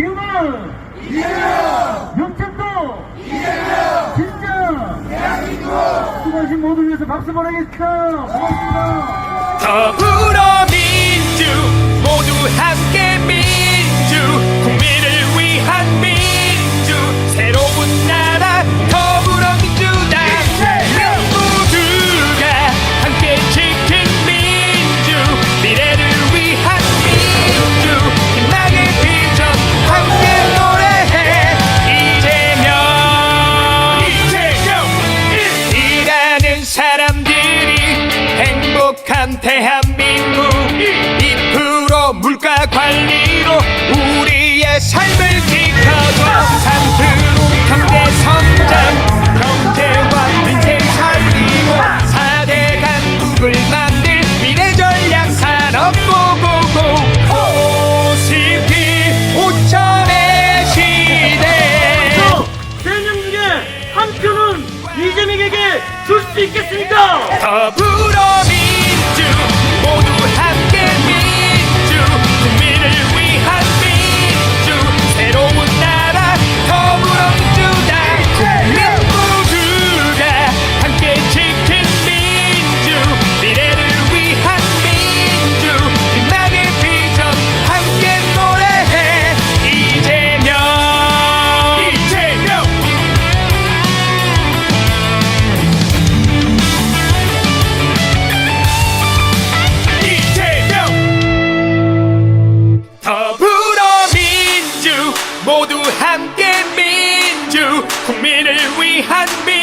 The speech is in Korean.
지금은 이재명! 역전도 이재명! 진짜! 대한민국 수고하신 모두 위해서 박수 보내겠습니다. 고맙습니다. 더불어민주 행복한 대한민국 2% 물가 관리로 우리의 삶을 지켜줘. 3% 경제 성장 경제와 민생 살리고 4대 강국을 만들 미래 전략 산업 고고고 OCP 5천의 시대. 중에 한 표는 이재명에게 줄 수 있겠습니까? 더불어민 주 모두 함께 민 모두 함께 민주 국민을 위한 민주